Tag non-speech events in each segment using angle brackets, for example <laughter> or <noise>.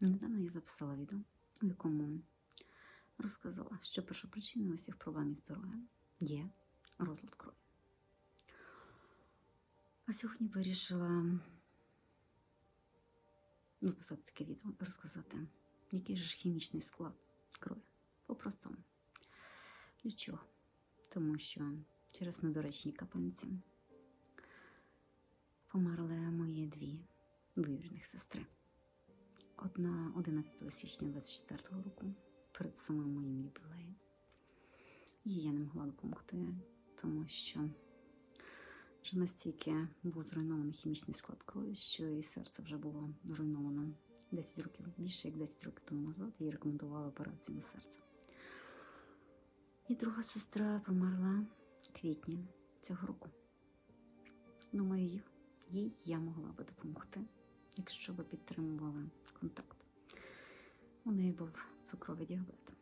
Недавно я записала відео, у якому розказала, що першопричиною усіх проблем із здоров'ям є розлад крові. А сьогодні вирішила написати таке відео і розказати, який же ж хімічний склад крові. По-простому. Для чого? Тому що через недоречні капельниці померли мої дві двоюрідних сестри. Одна 11 січня 24 року, перед самим моїм юбілеєм. Їй я не могла допомогти, тому що вже настільки був зруйнований хімічний склад крові, що і серце вже було зруйновано 10 років, більше як 10 років тому назад, їй рекомендували операцію на серце. І друга сестра померла в квітні цього року. Думаю, їй я могла би допомогти, якщо би підтримували контакт. У неї був цукровий діабет.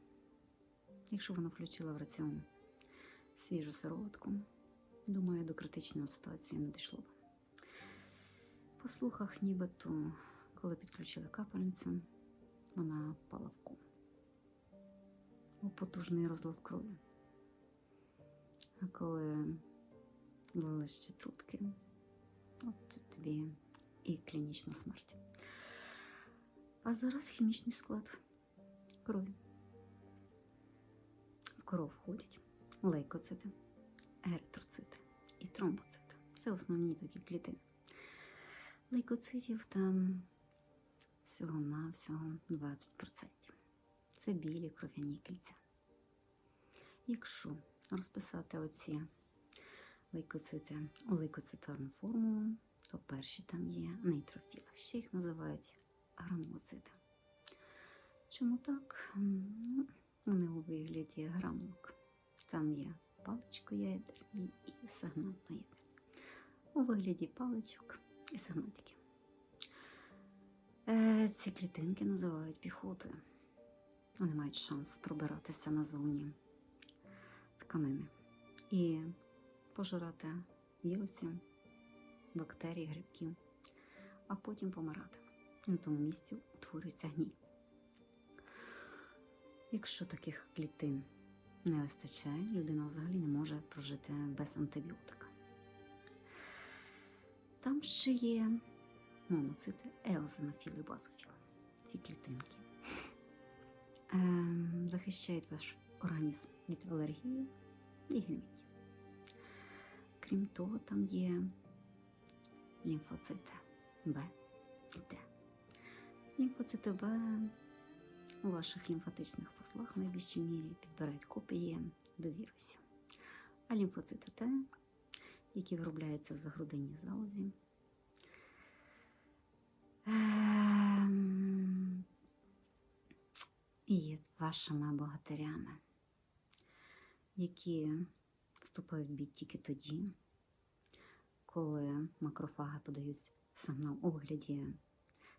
Якщо вона включила в раціон свіжу сироватку, думаю, до критичної ситуації не дійшло б. По слухах, нібито, коли підключили капельницю, вона впала в кому. У потужний розлад крові. А коли влили ще трутки, от тобі і клінічна смерть. А зараз хімічний склад крові. В кров входять лейкоцити, еритроцити і тромбоцити. Це основні такі клітини. Лейкоцитів там всього-навсього 20%. Це білі кров'яні кільця. Якщо розписати оці лейкоцити у лейкоцитарну формулу, то перші там є нейтрофіли. Ще їх називають гранулоцити. Чому так? Ну, вони у вигляді гранулок. Там є паличкоядерні і сегментноядерні. У вигляді паличок і сегментиків. Е, ці клітинки називають піхотою. Вони мають шанс пробиратися назовні тканини і пожирати вірусів, бактерій, грибків, а потім помирати. На тому місці утворюється гній. Якщо таких клітин не вистачає, людина взагалі не може прожити без антибіотика. Там ще є моноцити, еозинофіли, базофіли. Ці клітинки ем, захищають ваш організм від алергії і гельмінтів. Крім того, там є лімфоцити Б і Д. Лімфоцити Б у ваших лімфатичних вузлах в найбільшій мірі підбирають копії до вірусів. А лімфоцити Т, які виробляються в загрудинній залозі, ем, є вашими богатирями, які вступають в бій тільки тоді, коли макрофаги подають сигнал у вигляді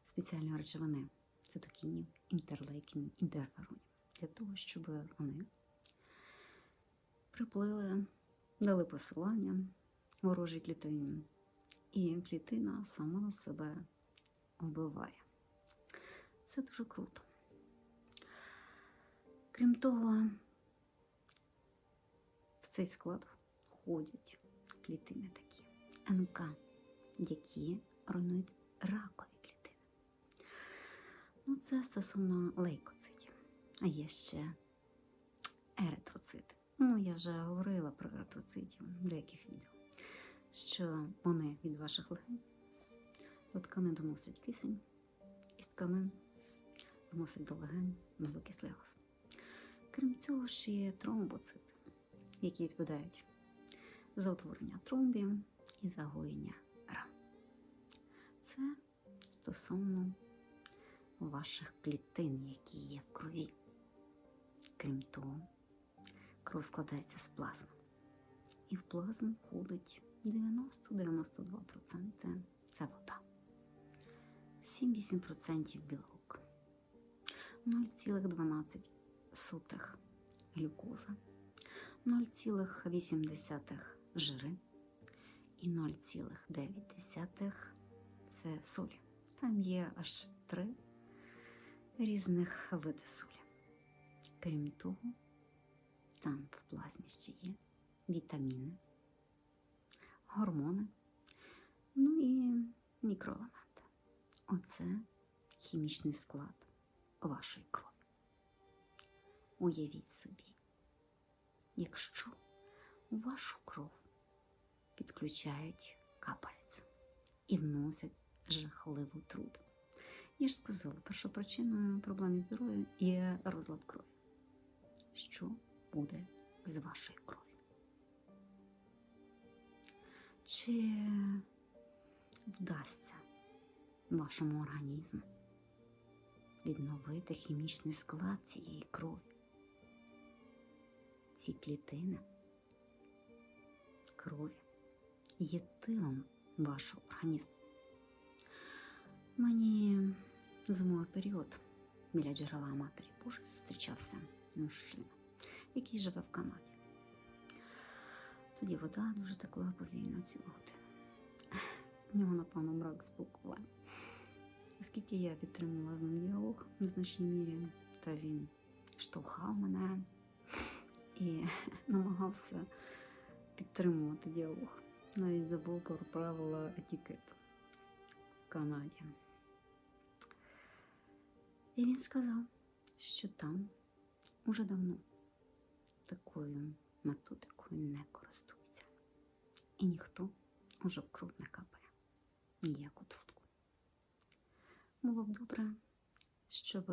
спеціальної речовини цитокінів, інтерлейкінів, інтерферонів, для того, щоб вони приплили, дали посилання ворожій клітині, і клітина сама себе вбиває. Це дуже круто. Крім того, в цей склад входять клітини такі НК, які руйнують ракові клітини. Ну, це стосовно лейкоцитів. А є ще еритроцити. Ну, я вже говорила про еритроцитів в деяких відео, що вони від ваших легень до тканин доносять кисень, і з тканин доносять до легень вуглекислий газ. Крім цього, ще є тромбоцити, які відповідають за утворення тромбів і загоєння ран. Це стосовно ваших клітин, які є в крові. Крім того, кров складається з плазми. І в плазму входить 90-92% це вода, 7-8% білок, 0,12 глюкоза, 0,8 жири і 0,9 це солі. Там є аж три різних видів солі. Крім того, там в плазмі ще є вітаміни, гормони, ну і мікроелементи. Оце хімічний склад вашої крові. Уявіть собі, якщо у вашу кров підключають капельцю і вносять жахливу труду. Я ж сказала, першопричиною проблем із здоров'ям є розлад крові. Що буде з вашою кров'ю? Чи вдасться вашому організму відновити хімічний склад цієї крові? Ці клітини крові є тилом вашого організму. Мені зимовий період біля джерела Матері Божої зустрічався мужчина, який живе в Канаді. Тоді вода дуже текла повільно цілу годину. У нього, напевно, брак спілкування. Оскільки я підтримувала з ним діалог в значній мірі, то він штовхав мене і <laughs> намагався підтримувати діалог. Навіть забув про правила етикету в Канаді. І він сказав, що там уже давно такою методикою не користується. І ніхто уже в не капає ніяку трутку. Було б добре, щоб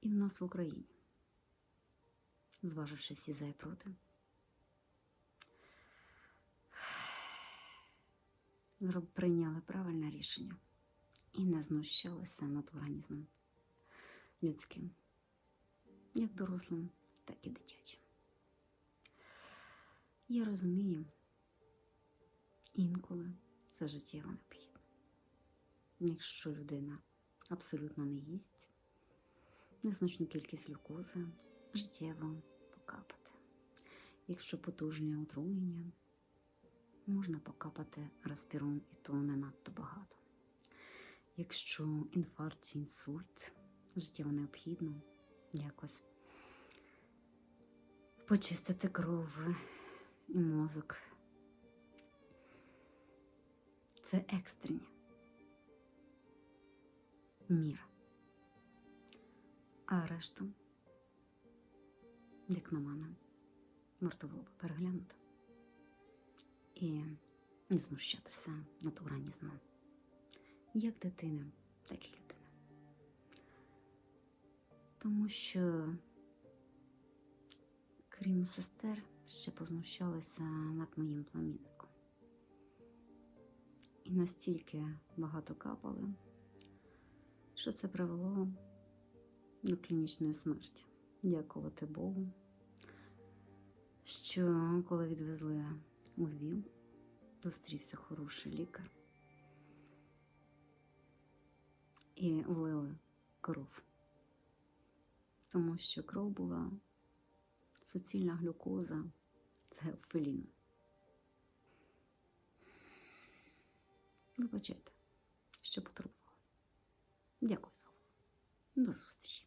і в нас в Україні, зваживши всі за і проти, прийняли правильне рішення і не знущалися над організмом людським, як дорослим, так і дитячим. Я розумію, інколи це життєво необхідно. Якщо людина абсолютно не їсть, незначну кількість глюкози життєво покапати. Якщо потужне отруєння, можна покапати респірон і то не надто багато. Якщо інфаркт чи інсульт, життєво необхідно якось почистити кров і мозок. Це екстрені міра. А решту, як на мене, варто було переглянути і не знущатися над організмом як дитини, так і людини. Тому що, крім сестер, ще познущалися над моїм племінником. І настільки багато капали, що це привело до клінічної смерті. Дякувати Богу, що коли відвезли у зустрівся хороший лікар. і влили кров. Тому що кров була суцільна глюкоза з геофиліну. Вибачайте, що потребували. Дякую за увагу. До зустрічі.